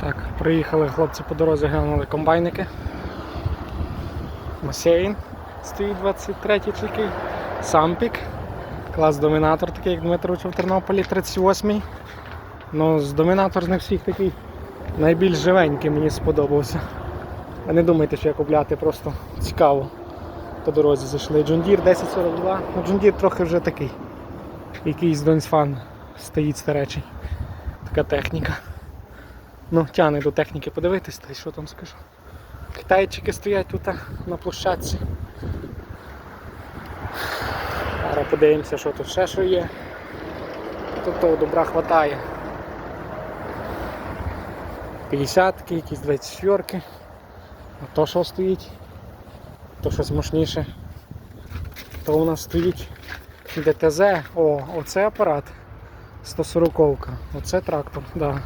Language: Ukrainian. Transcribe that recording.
Так, приїхали хлопці по дорозі, глянули комбайники. Масейн стоїть 23 тільки. Сампік. Клас домінатор, такий, як Дмитрович в Тернополі, 38-й. Ну, з домінатор з них всіх такий найбільш живенький мені сподобався. А не думайте, що я купляти, просто цікаво. По дорозі зайшли. Джундір 1042. Ну, Джундір трохи вже такий. Якийсь Донсфан стоїть старечий. Така техніка. Ну, тяне до техніки подивитись, та й що там скажу. Китайчики стоять тут на площадці. Зараз подивимося, що тут ще що є. Тут того добра хватає. 50-ки, якісь 24-ки. А то що стоїть? То щось мощніше. То у нас стоїть ДТЗ. О, оце апарат. 140-ка. Оце трактор, да.